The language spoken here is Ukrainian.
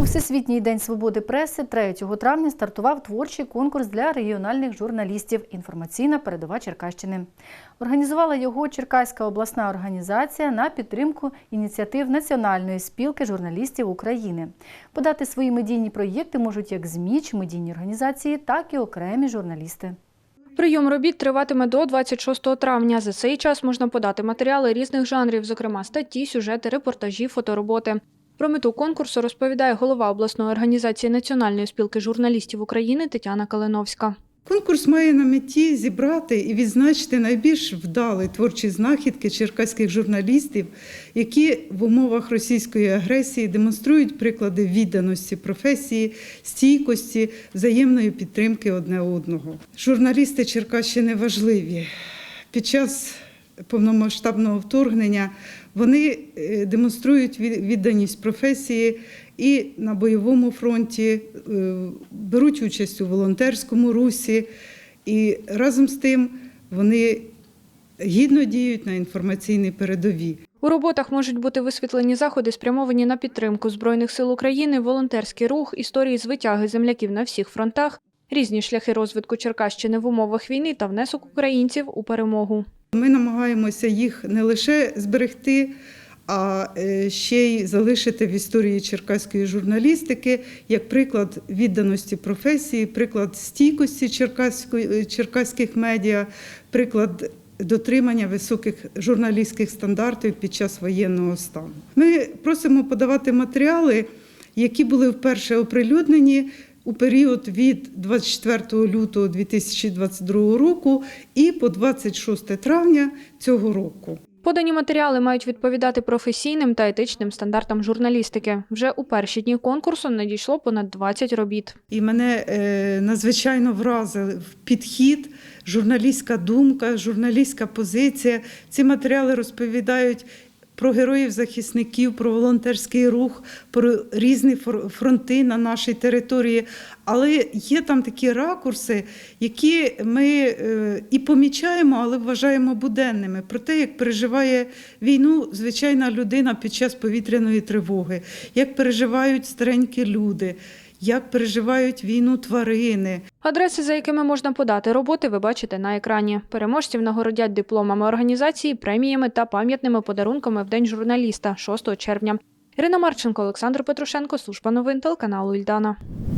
У Всесвітній день свободи преси 3 травня стартував творчий конкурс для регіональних журналістів Інформаційна передова Черкащини. Організувала його Черкаська обласна організація на підтримку ініціатив Національної спілки журналістів України. Подати свої медійні проєкти можуть як ЗМІ чи медійні організації, так і окремі журналісти. Прийом робіт триватиме до 26 травня. За цей час можна подати матеріали різних жанрів, зокрема статті, сюжети, репортажі, фотороботи. Про мету конкурсу розповідає голова обласної організації Національної спілки журналістів України Тетяна Калиновська. Конкурс має на меті зібрати і відзначити найбільш вдалі творчі знахідки черкаських журналістів, які в умовах російської агресії демонструють приклади відданості професії, стійкості, взаємної підтримки одне одного. Журналісти Черкащини важливі. Під час повномасштабного вторгнення вони е, демонструють відданість професії і на бойовому фронті е, беруть участь у волонтерському русі, і разом з тим вони гідно діють на інформаційній передовій. У роботах можуть бути висвітлені заходи, спрямовані на підтримку Збройних сил України, волонтерський рух, історії з витяги земляків на всіх фронтах, різні шляхи розвитку Черкащини в умовах війни та внесок українців у перемогу. Ми намагаємося їх не лише зберегти, а е, ще й залишити в історії черкаської журналістики як приклад відданості професії, приклад стійкості черкаської- черкаських медіа, приклад дотримання високих журналістських стандартів під час воєнного стану. Ми просимо подавати матеріали, які були вперше оприлюднені у період від 24 лютого 2022 року і по 26 травня цього року. Подані матеріали мають відповідати професійним та етичним стандартам журналістики. Вже у перші дні конкурсу надійшло понад 20 робіт. І мене е, надзвичайно вразив підхід, журналістська думка, журналістська позиція. Ці матеріали розповідають. Про героїв-захисників, про волонтерський рух, про різні фронти на нашій території. Але є там такі ракурси, які ми е, і помічаємо, але вважаємо буденними. Про те, як переживає війну звичайна людина під час повітряної тривоги, як переживають старенькі люди, як переживають війну тварини. Адреси, за якими можна подати роботи, ви бачите на екрані. Переможців нагородять дипломами організації, преміями та пам'ятними подарунками в День журналіста 6 червня. Ірина Марченко, Олександр Петрушенко, служба новин телеканалу Ільдана.